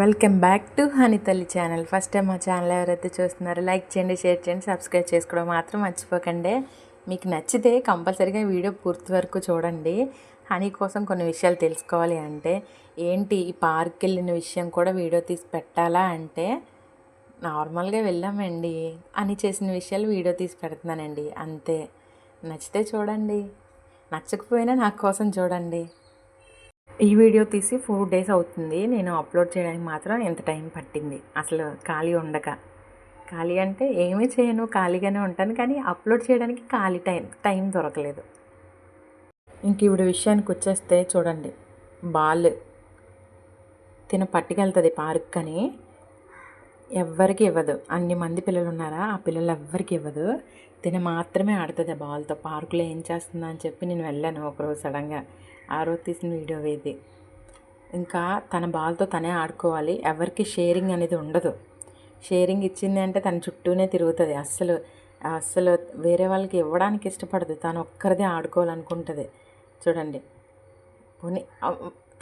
Welcome back to Honey తల్లి channel. First time మా channel ఎవరైతే చూస్తున్నారో లైక్ చేయండి షేర్ చేయండి సబ్స్క్రైబ్ చేసుకోవడం మాత్రం మర్చిపోకండి. మీకు నచ్చితే కంపల్సరీగా వీడియో పూర్తి వరకు చూడండి. హనీ కోసం కొన్ని విషయాలు తెలుసుకోవాలి అంటే ఏంటి ఈ పార్క్ వెళ్ళిన విషయం కూడా వీడియో తీసి పెట్టాలా అంటే నార్మల్గా వెళ్ళామండి. అని చేసిన విషయాలు వీడియో తీసి పెడుతున్నానండి. అంతే. నచ్చితే చూడండి. నచ్చకపోయినా నా కోసం చూడండి. ఈ వీడియో తీసి ఫోర్ డేస్ అవుతుంది. నేను అప్లోడ్ చేయడానికి మాత్రం ఎంత టైం పట్టింది? అసలు ఖాళీ ఉండక. ఖాళీ అంటే ఏమీ చేయను ఖాళీగానే ఉంటాను కానీ అప్లోడ్ చేయడానికి ఖాళీ టైం టైం దొరకలేదు. ఇంక ఇప్పుడు విషయానికి వచ్చేస్తే చూడండి. బాల్ తిన పట్టుకెళ్తుంది పార్క్ కానీ ఎవ్వరికి ఇవ్వదు. అన్ని మంది పిల్లలు ఉన్నారా? ఆ పిల్లలు ఎవ్వరికి ఇవ్వదు. తిన మాత్రమే ఆడుతుంది ఆ బాల్తో. పార్కులో ఏం చేస్తుందా అని చెప్పి నేను వెళ్ళాను ఒకరోజు సడన్గా. ఆ రోజు తీసిన వీడియో ఇది. ఇంకా తన బాల్తో తనే ఆడుకోవాలి. ఎవరికి షేరింగ్ అనేది ఉండదు. షేరింగ్ ఇచ్చింది అంటే తన చుట్టూనే తిరుగుతుంది. అస్సలు అస్సలు వేరే వాళ్ళకి ఇవ్వడానికి ఇష్టపడదు. తను ఒక్కరిదే ఆడుకోవాలనుకుంటుంది. చూడండి. పోనీ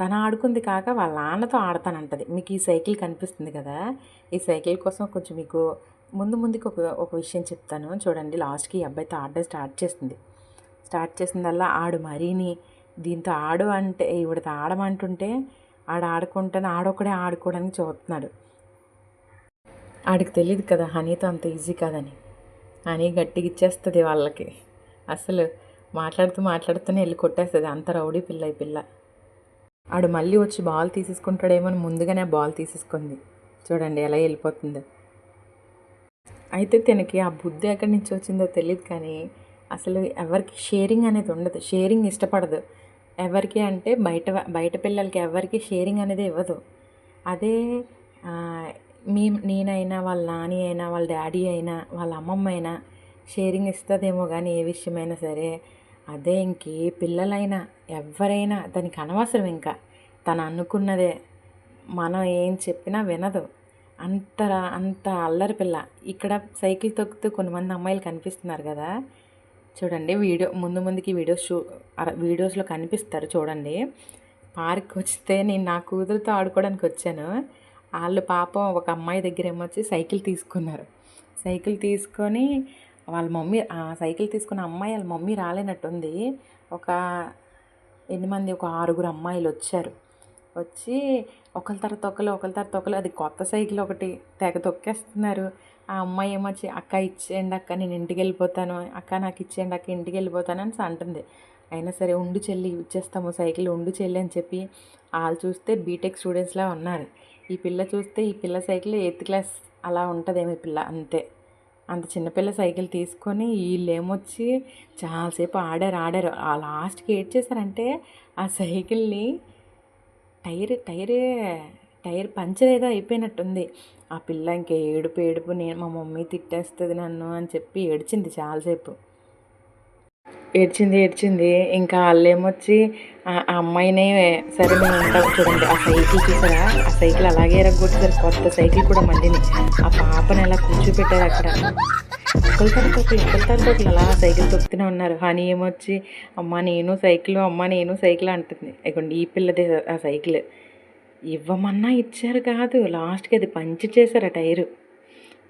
తను ఆడుకుంది కాక వాళ్ళ నాన్నతో ఆడతానంటది. మీకు ఈ సైకిల్ కనిపిస్తుంది కదా? ఈ సైకిల్ కోసం కొంచెం మీకు ముందు ముందుకు ఒక ఒక విషయం చెప్తాను. చూడండి లాస్ట్కి ఈ అబ్బాయితో ఆడడం స్టార్ట్ చేస్తుంది స్టార్ట్ చేసిందల్లా ఆడు మరీని దీంతో ఆడు అంటే ఈవిడతో ఆడమంటుంటే ఆడ ఆడుకుంటాను ఆడొక్కడే ఆడుకోవడానికి చూస్తున్నాడు. ఆడికి తెలియదు కదా హనీతో అంత ఈజీ కాదని. హనీ గట్టిగా ఇచ్చేస్తుంది వాళ్ళకి. అసలు మాట్లాడుతూ మాట్లాడుతూనే వెళ్ళి కొట్టేస్తుంది. అంత రౌడీ పిల్ల ఈ పిల్ల. ఆడు మళ్ళీ వచ్చి బాల్ తీసేసుకుంటాడేమో ముందుగానే బాల్ తీసేసుకుంది. చూడండి ఎలా వెళ్ళిపోతుందో. అయితే తనకి ఆ బుద్ధి ఎక్కడి నుంచి వచ్చిందో తెలియదు కానీ అసలు ఎవరికి షేరింగ్ అనేది ఉండదు. షేరింగ్ ఇష్టపడదు. ఎవరికి అంటే బయట బయట పిల్లలకి ఎవరికి షేరింగ్ అనేది ఇవ్వదు. అదే మీ నేనైనా వాళ్ళ నాని అయినా వాళ్ళ డాడీ అయినా వాళ్ళ అమ్మమ్మ అయినా షేరింగ్ ఇస్తుందేమో కానీ ఏ విషయమైనా సరే అదే ఇంకే పిల్లలైనా ఎవరైనా దానికి అనవసరం ఇంకా. తను అనుకున్నదే మనం ఏం చెప్పినా వినదు. అంత అంత అల్లరి పిల్ల. ఇక్కడ సైకిల్ తొక్కుతూ కొంతమంది అమ్మాయిలు కనిపిస్తున్నారు కదా. చూడండి వీడియో ముందు ముందుకి వీడియోస్ చూ వీడియోస్లో కనిపిస్తారు చూడండి. పార్క్ వస్తే నేను నా కూతురుతో ఆడుకోవడానికి వచ్చాను. వాళ్ళు పాపం ఒక అమ్మాయి దగ్గర ఏమొచ్చి సైకిల్ తీసుకున్నారు. సైకిల్ తీసుకొని వాళ్ళ మమ్మీ ఆ సైకిల్ తీసుకున్న అమ్మాయి వాళ్ళ మమ్మీ రాలేనట్టుంది. ఒక ఎన్ని మంది ఒక ఆరుగురు అమ్మాయిలు వచ్చారు. వచ్చి ఒకరి తర్వాత ఒకరు ఒకరి తర్వాత ఒకరు అది కొత్త సైకిల్ ఒకటి తెగ తొక్కేస్తున్నారు. ఆ అమ్మాయి ఏమొచ్చి అక్క ఇచ్చేయండి అక్క నేను ఇంటికి వెళ్ళిపోతాను. అక్క నాకు ఇచ్చేయండి అక్క ఇంటికి వెళ్ళిపోతాను అని అంటుంది. అయినా సరే ఉండు చెల్లి ఇచ్చేస్తాము సైకిల్ ఉండు చెల్లి అని చెప్పి వాళ్ళు చూస్తే బీటెక్ స్టూడెంట్స్లా ఉన్నారు. ఈ పిల్ల చూస్తే ఈ పిల్ల సైకిల్ ఎయిత్ క్లాస్ అలా ఉంటుందేమో ఈ పిల్ల అంతే. అంత చిన్నపిల్ల సైకిల్ తీసుకొని వీళ్ళు ఏమొచ్చి చాలాసేపు ఆడారు ఆడారు. ఆ లాస్ట్కి ఏడ్ చేశారంటే ఆ సైకిల్ని టైర్ టైరే టైర్ పంచర్ ఏదో అయిపోయినట్టుంది. ఆ పిల్ల ఇంక ఏడుపు ఏడుపు నేను మా మమ్మీ తిట్టేస్తుంది నన్ను అని చెప్పి ఏడ్చింది చాలాసేపు. ఏడ్చింది ఏడ్చింది. ఇంకా వాళ్ళు ఏమొచ్చి ఆ అమ్మాయినే సరే మేము ఉంటాం చూడండి. ఆ సైకిల్ చూసారా? ఆ సైకిల్ అలాగే ఎరగొట్టేసారు కొత్త సైకిల్ కూడా మళ్ళీని ఆ పాపని ఎలా కూర్చోపెట్టారు అక్కడ. ఒకరి తర్వాత ఒకరు ఒకరు అలా సైకిల్ తొక్కుతూనే ఉన్నారు. హనీ ఏమొచ్చి అమ్మ నేను సైకిల్ అమ్మ నేను సైకిల్ అంటుంది. ఇవ్వండి ఈ పిల్లదే ఆ సైకిల్. ఇవ్వమన్నా ఇచ్చారు కాదు. లాస్ట్కి అది పంచి చేశారు ఆ టైరు.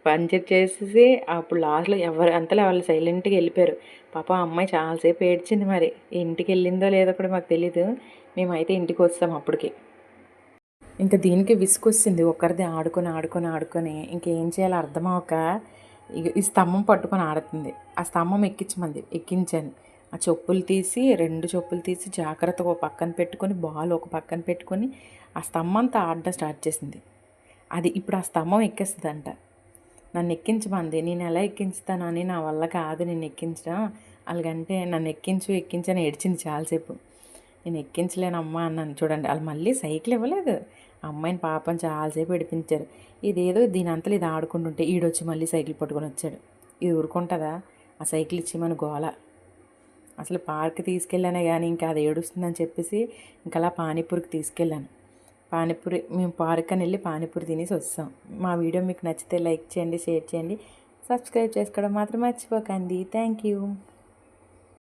పంచర్ చేసేసి అప్పుడు లాస్ట్లో ఎవరు అంతలో వాళ్ళు సైలెంట్గా వెళ్ళిపోయారు. పాప అమ్మాయి చాలాసేపు ఏడ్చింది మరి. ఇంటికి వెళ్ళిందో లేదో కూడా మాకు తెలీదు. మేమైతే ఇంటికి వస్తాం అప్పటికి. ఇంకా దీనికి విసుకొచ్చింది ఒకరిది ఆడుకొని ఆడుకొని ఆడుకొని. ఇంకేం చేయాలో అర్థమవక ఈ స్తంభం పట్టుకొని ఆడుతుంది. ఆ స్తంభం ఎక్కించమంది. ఎక్కించాను. ఆ చెప్పులు తీసి రెండు చెప్పులు తీసి జాగ్రత్తగా ఒక పక్కన పెట్టుకొని బాల్ ఒక పక్కన పెట్టుకొని ఆ స్తంభంతో ఆడడం స్టార్ట్ చేసింది. అది ఇప్పుడు ఆ స్తంభం ఎక్కేస్తుందంట. నన్ను ఎక్కించమంది. నేను ఎలా ఎక్కించుతాను అని నా వల్ల కాదు నేను ఎక్కించడం. అలాగంటే నన్ను ఎక్కించు ఎక్కించని ఏడ్చింది చాలాసేపు. నేను ఎక్కించలేనమ్మా అన్నాను. చూడండి వాళ్ళు మళ్ళీ సైకిల్ ఇవ్వలేదు. అమ్మాయిని పాపం చాలాసేపు ఏడిపించారు. ఇదేదో దీని అంతలు ఇది ఆడుకుంటుంటే ఈడొచ్చి మళ్ళీ సైకిల్ పట్టుకొని వచ్చాడు. ఇది ఊరుకుంటుందా? ఆ సైకిల్ ఇచ్చి మన గోల. అసలు పార్క్ తీసుకెళ్ళానే కానీ ఇంకా అది ఏడుస్తుందని చెప్పేసి ఇంకా అలా పానీపూరికి తీసుకెళ్ళాను. పానీపూరి మేము పార్క్ అని వెళ్ళి పానీపూరి తినేసి వస్తాం. మా వీడియో మీకు నచ్చితే లైక్ చేయండి షేర్ చేయండి. సబ్స్క్రైబ్ చేసుకోవడం మాత్రం మర్చిపోకండి. Thank you